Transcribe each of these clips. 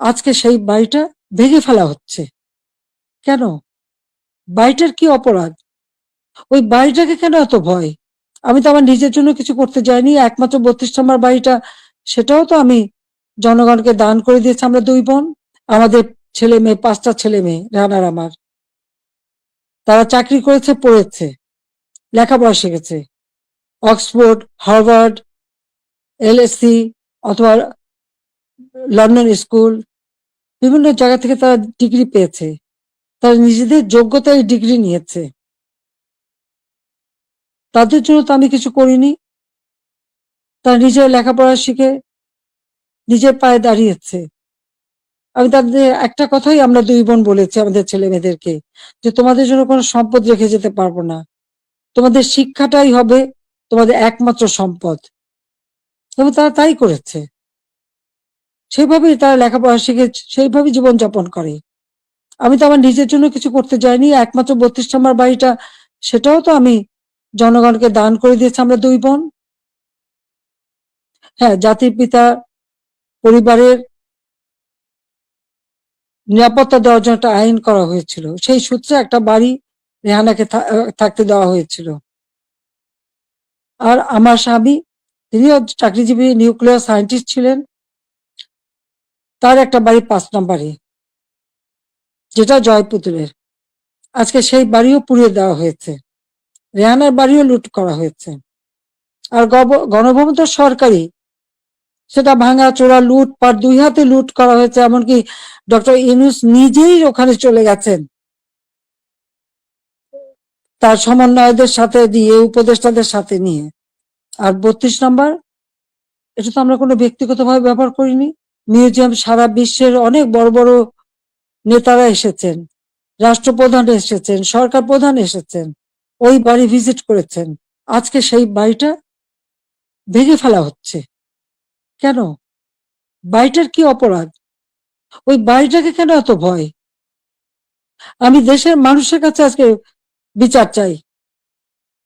আজকে সেই বাড়িটা ভেঙে ফেলা হচ্ছে। কেন? বাড়িটার কি অপরাধ? ওই বাড়িটাকে কেন এত ভয়? আমি তো আমার নিজের জন্য কিছু করতে যাইনি, একমাত্র বত্রিশ নম্বর বাড়িটা। সেটাও তো আমি জনগণকে দান করে দিয়েছি, আমরা দুই বোন, আমাদের ছেলে মেয়ে, পাঁচটা ছেলে মেয়ে, রানার আমার। তারা চাকরি করেছে, পড়েছে, লেখাপড়া শিখেছে। অক্সফোর্ড, হার্ভার্ড এলএসসি অথবা লন্ডন স্কুল বিভিন্ন জায়গা থেকে তারা ডিগ্রি পেয়েছে। তারা নিজেদের যোগ্যতায় ডিগ্রি নিয়েছে। তাদের জন্য তো আমি কিছু করিনি। তারা নিজের লেখাপড়া শিখে নিজের পায়ে দাঁড়িয়েছে। আমি তাদের একটা কথাই আমরা দুই বোন বলেছি আমাদের ছেলে মেয়েদেরকে, যে তোমাদের জন্য কোনো সম্পদ রেখে যেতে পারব না। তোমাদের শিক্ষাটাই হবে তোমাদের একমাত্র সম্পদ। এবং তারা তাই করেছে। সেইভাবেই তারা লেখাপড়া শিখে সেইভাবেই জীবনযাপন করে। আমি তো আমার নিজের জন্য কিছু করতে যাইনি, একমাত্র বত্রিশ নম্বর বাড়িটা, সেটাও তো আমি জনগণকে দান করে দিয়েছি আমরা দুই বোন। হ্যাঁ জাতির পিতা, পরিবারের নিরাপত্তা দেওয়ার জন্য একটা আইন করা হয়েছিল। সেই সূত্রে একটা বাড়ি রেহানাকে থাকতে দেওয়া হয়েছিল। আর আমার স্বামী, তিনিও চাকরিজীবী, নিউক্লিয়ার সায়েন্টিস্ট ছিলেন। তার একটা বাড়ি পাঁচ নম্বরে, যেটা জয়পুতুলের। আজকে সেই বাড়িও পুড়িয়ে দেওয়া হয়েছে। রেহানার বাড়িও লুট করা হয়েছে। আর গণভবন তো সরকারি। সেটা ভাঙা, চোরা, লুট, পাট দুই হাতে লুট করা হয়েছে, এমনকি ডক্টর ইনুস নিজেই ওখানে চলে গেছেন। তার সমন্বয়দের সাথে দিয়ে, উপদেষ্টাদের সাথে নিয়ে। আর বত্রিশ নম্বর, এটা তো আমরা কোনো ব্যক্তিগতভাবে ব্যবহার করিনি। মিউজিয়াম সারা বিশ্বের অনেক বড় বড় নেতারা এসেছেন, রাষ্ট্রপ্রধান এসেছেন, সরকার প্রধান এসেছেন, ওই বাড়ি ভিজিট করেছেন। আজকে সেই বাড়িটা ভেঙে ফেলা হচ্ছে। কেন? বাড়িটার কি অপরাধ? ওই বাড়িটাকে কেন এত ভয়? আমি দেশের মানুষের কাছে আজকে বিচার চাই।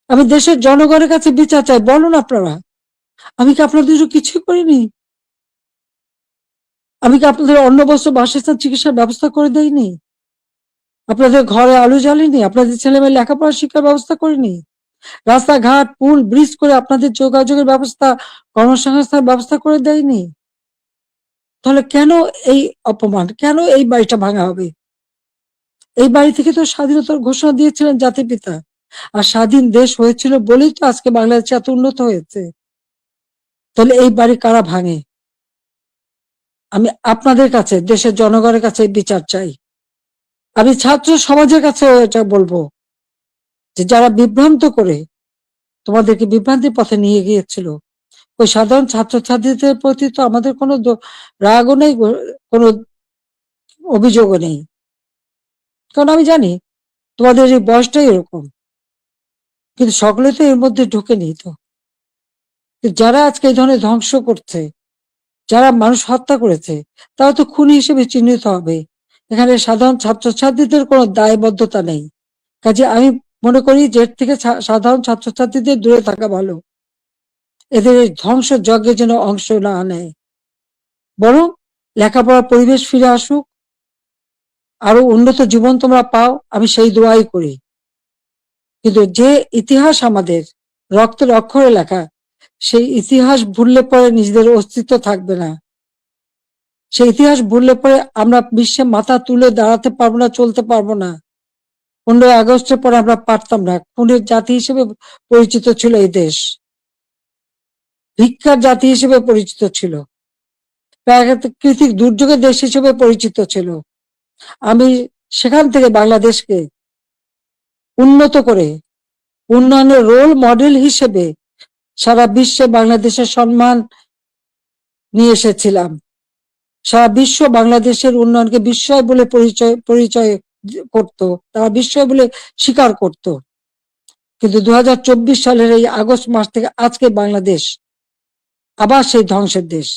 আমি দেশের জনগণের কাছে বিচার চাই, বলুন আপনারা। আমি কি আপনাদের কিছুই করিনি? আমি কি আপনাদের অন্ন বস্ত্র বাসস্থান চিকিৎসার ব্যবস্থা করে দেইনি? আপনাদের ঘরে আলো জ্বালিনি? আপনাদের ছেলে মেয়ে লেখাপড়া শিক্ষার ব্যবস্থা করিনি? রাস্তাঘাট, পুল, ব্রিজ করে আপনাদের যোগাযোগের ব্যবস্থা কর্মসংস্থান ব্যবস্থা করে দেয়নি তাহলে কেন এই অপমান? কেন এই বাড়িটা ভাঙা হবে? এই বাড়ি থেকে তো স্বাধীনতার ঘোষণা দিয়েছিলেন জাতির পিতা। আর স্বাধীন দেশ হয়েছিল বলেই তো আজকে বাংলাদেশ এত উন্নত হয়েছে। তাহলে এই বাড়ি কারা ভাঙে? আমি আপনাদের কাছে, দেশের জনগণের কাছে বিচার চাই। আমি ছাত্র সমাজের কাছে এটা বলব যে যারা বিভ্রান্ত করে তোমাদেরকে বিভ্রান্তির পথে নিয়ে গিয়েছিল, ওই সাধারণ ছাত্রছাত্রীদের প্রতি তো আমাদের কোনো রাগও নেই কোনো অভিযোগও নেই। কারণ আমি জানি তোমাদের এই বয়সটাই এরকম, কিন্তু সকলে তো এর মধ্যে ঢুকে নেই তো। যারা আজকে এই ধরনের ধ্বংস করছে যারা মানুষ হত্যা করেছে, তারা তো খুনি হিসেবে চিহ্নিত হবে। এখানে সাধারণ ছাত্রছাত্রীদের কোনো দায়বদ্ধতা নেই। কাজে আমি মনে করি যে এর থেকে সাধারণ ছাত্রছাত্রীদের দূরে থাকা ভালো। এদের এই ধ্বংস যজ্ঞে যেন অংশ না নেয়। বরং লেখাপড়ার পরিবেশ ফিরে আসুক। আরও উন্নত জীবন তোমরা পাও, আমি সেই দোয়াই করি। কিন্তু যে ইতিহাস আমাদের রক্তের অক্ষরে লেখা সেই ইতিহাস ভুললে পরে নিজেদের অস্তিত্ব থাকবে না। সেই ইতিহাস ভুললে পরে আমরা বিশ্বে মাথা তুলে দাঁড়াতে পারব না, চলতে পারব না। পনেরোই আগস্টের পরে আমরা পারতাম না। খুনের জাতি হিসেবে পরিচিত ছিল এই দেশ। ভিক্ষার জাতি হিসেবে পরিচিত ছিল। প্রাকৃতিক দুর্যোগের দেশ হিসেবে পরিচিত ছিল। আমি সেখান থেকে বাংলাদেশকে উন্নত করে উন্নয়নের রোল মডেল হিসেবে সারা বিশ্বে বাংলাদেশের সম্মান নিয়ে এসেছিলাম। সারা বিশ্ব বাংলাদেশের উন্নয়নকে বিস্ময় বলে পরিচয় পরিচয় করত, তারা বিস্ময় বলে স্বীকার করত। কিন্তু দু হাজার চব্বিশ সালের এই আগস্ট মাস থেকে আজকে বাংলাদেশ আবার সেই ধ্বংসের দেশ।